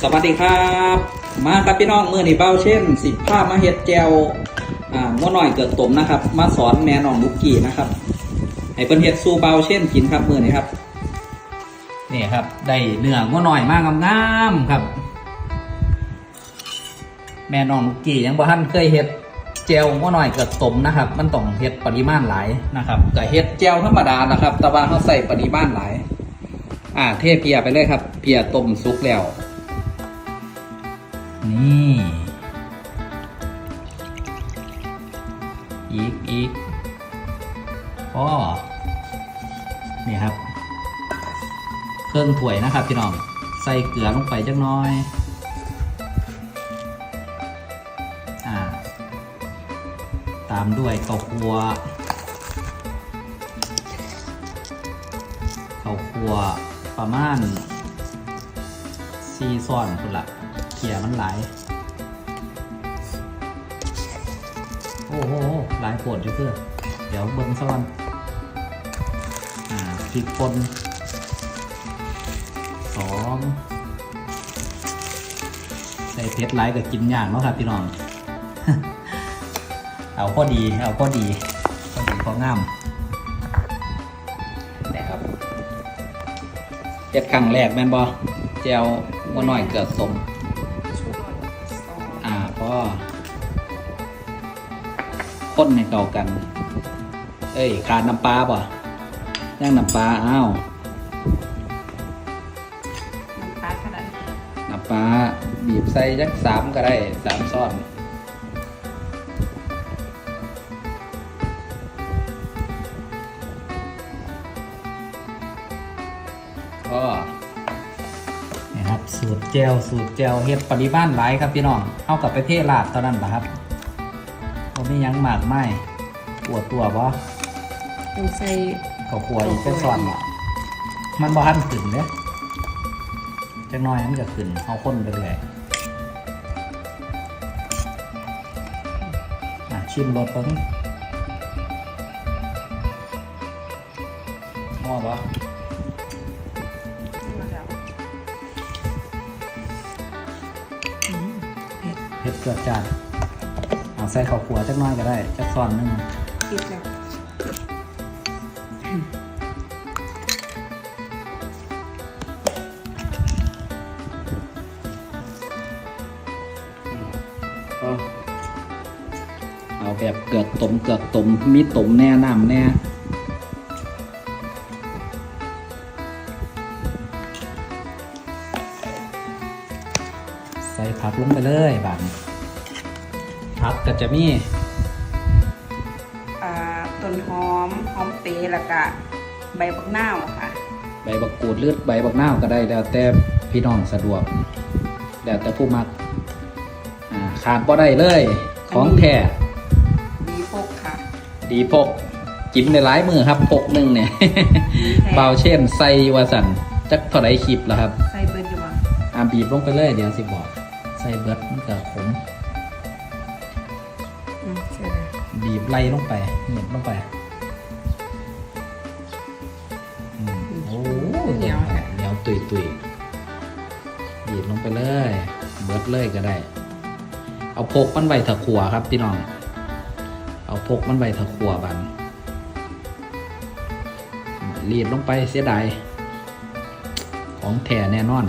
สวัสดีครับ มาครับพี่น้องมือนี่เบ้าเช่น สิบผ้ามาเฮ็ดแจวอ่าม้วหน่อยเกิดตมนะครับ มาสอนแม่น้องลูกกี้นะครับให้เพิ่นเฮ็ดสู้เบ้าเช่นกินครับมือนี่ครับนี่ครับ ได้เนื้อม้วหน่อยมากงามๆครับ แม่น้องลูกกี้ยังบ่ทันเคยเฮ็ดแจวม้วหน่อยเกิดตมนะครับ มันต้องเฮ็ดปริมาณหลายนะครับก็เฮ็ดแจวธรรมดานะครับ แต่ว่าเขาใส่ปริมาณหลาย อ่าเทเพียไปเลยครับ เพียต้มสุกแล้ว นี่ อีกอีกอ้อนี่ครับ เครื่องถ้วยนะครับพี่น้อง ใส่เกลือลงไปจักน้อยอ่าตามด้วยข้าวคั่วข้าวคั่วประมาณซีซ่อนคุณละเขี่ยมันหลายโอ้โหหลายปวดอยู่เพื่อเดี๋ยวเบิ้งซ้อนอ่าพริกป่นสองใส่เพชรไลายกับกินยางเนาะครับพี่น้อง เอาพอดี เอาพอดีพอดีพองามนะครับเจ็ดครั้งแรกแม่นบอเจลว่าน้อยเกิดสม ข้นในเก่ากัน เอ้ยขาดน้ำปลาป่ะย่างน้ำปลาอ้าวน้ำปลาขนาดน้ำปลาบีบใส่ยักสามก็ได้สามซ่อนก็นี่ครับสูตรเจลสูตรเจลเฮ็ดปริมาณหลายครับพี่น้องเอากับไปเทลาดตอนนั้นปะครับ ผมไม่ยังหมากไหมปวดตัวบ่ต้องใส่เขาครัวอีกแค่ซ่อนบ่มันบ่ทันขึ้นเด้จักหน้อยมันจะขึ้นเอาคนไปเลยอะชิมรสตอนนี้มอบ่อืมเผ็ดเผ็ดเกิดจัด เอาใส่ข้าวขัวจักหน้อยก็ได้จักซ่อนหนึงติดแล้วก็เอาแบบเกือกตมเกือกตมมีตมแน่น้ำแน่ใส่ผักลงไปเลยบาง ผักก็จะมีอ่าต้นหอมหอมเปรย์แล้วก็ใบบักนาวค่ะ ใบบักกูดหรือใบบักนาวก็ได้แล้วแต่พี่น้องสะดวก แล้วแต่ผู้มักอ่าขาดบ่ได้เลย ของแท้ดีพกค่ะ ดีพกกินในหลายมือครับพกหนึ่งเนี่ยเบาเช่นใส่วาสันจักเท่าไรคลิปแล้วครับ ใส่เบิร์ดอยู่บ่อ่าบีบลงไปเลยเดี๋ยวสิบอก ใส่เบิดมันก็ขม อืมใส่เลยบีบไล่ลงไปเหยียบลงไปอืมโอ้เหนียวเหนียวตุยตุยบีบลงไปเลย เบิดเลยก็ได้ เอาพกมันไว้ถะขัวครับพี่น้อง เอาพกมันไว้ถะขัวบันรีดลงไปเสียดายของแท้แน่นอน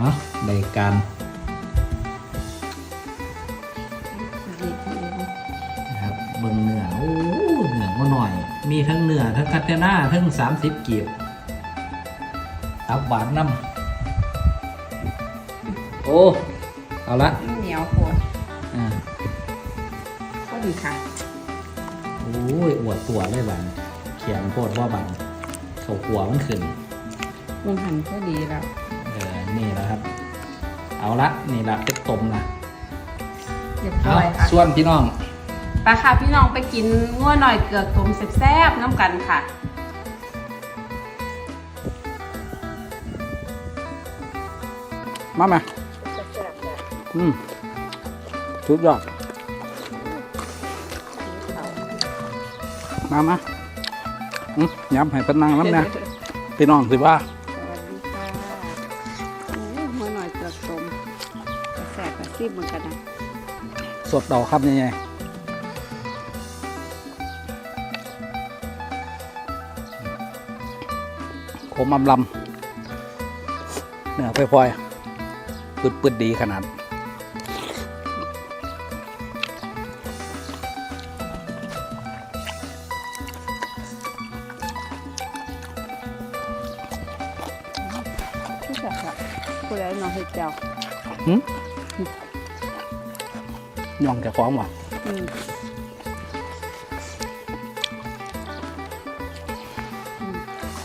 เนาะในการดีที่เองนะครับเบิ่งเนื้อโอ้เนื้อมาหน่อย มีทั้งเนื้อทั้งคัตเทน่าทั้งสามสิบกีบตับหวานน้ำโอ้ เอาละมันเหนียวโคตรอ่าก็ดีค่ะโอ้ยอวดตัวเลยบันเขียนโคตรว่าบันเขาขัวมันขึ้นลงหันก็ดีแล้ว เออนี่แหละครับ เอาละนี่ละเป็ดต้มละเรียบเอาร้อยค่ะส่วนพี่น้อง ไปค่ะพี่น้องไปกินง่วหน่อยเกลือกต้มแซ่บๆน้ำกันค่ะ มาไหมอืมสุดยอดอมามาอืมย้ำให้เป็นนางน้ำเนี่ยพี่น้องสิว่า ซิบเหมือนกันนะสดดอกครับยังไงขมอำลำเนื้อพลอยๆปืดๆดีขนาดที่แบบว่าผู้ใดน้องเฮ็ดเจ้า ย่องแกของว่ะอืมอืม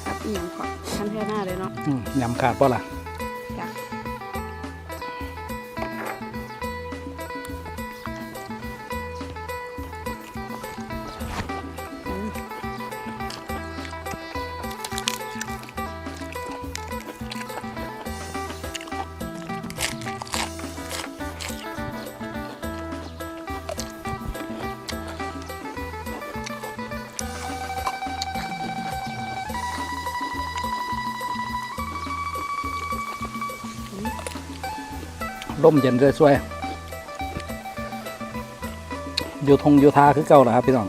กับอีหยังก่อนทันเท่หน้าเลยเนาะอืมยำขาดป่ะล่ะจ้ะ ร่มเย็นสวยๆอยู่ทงอยู่ทาคือเก่าเหรอครับ พี่น้อง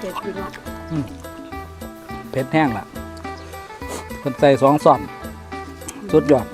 เจ็ดอยู่เนาะเพชรแห้งล่ะคนใส่สองซ่อนสุดยอด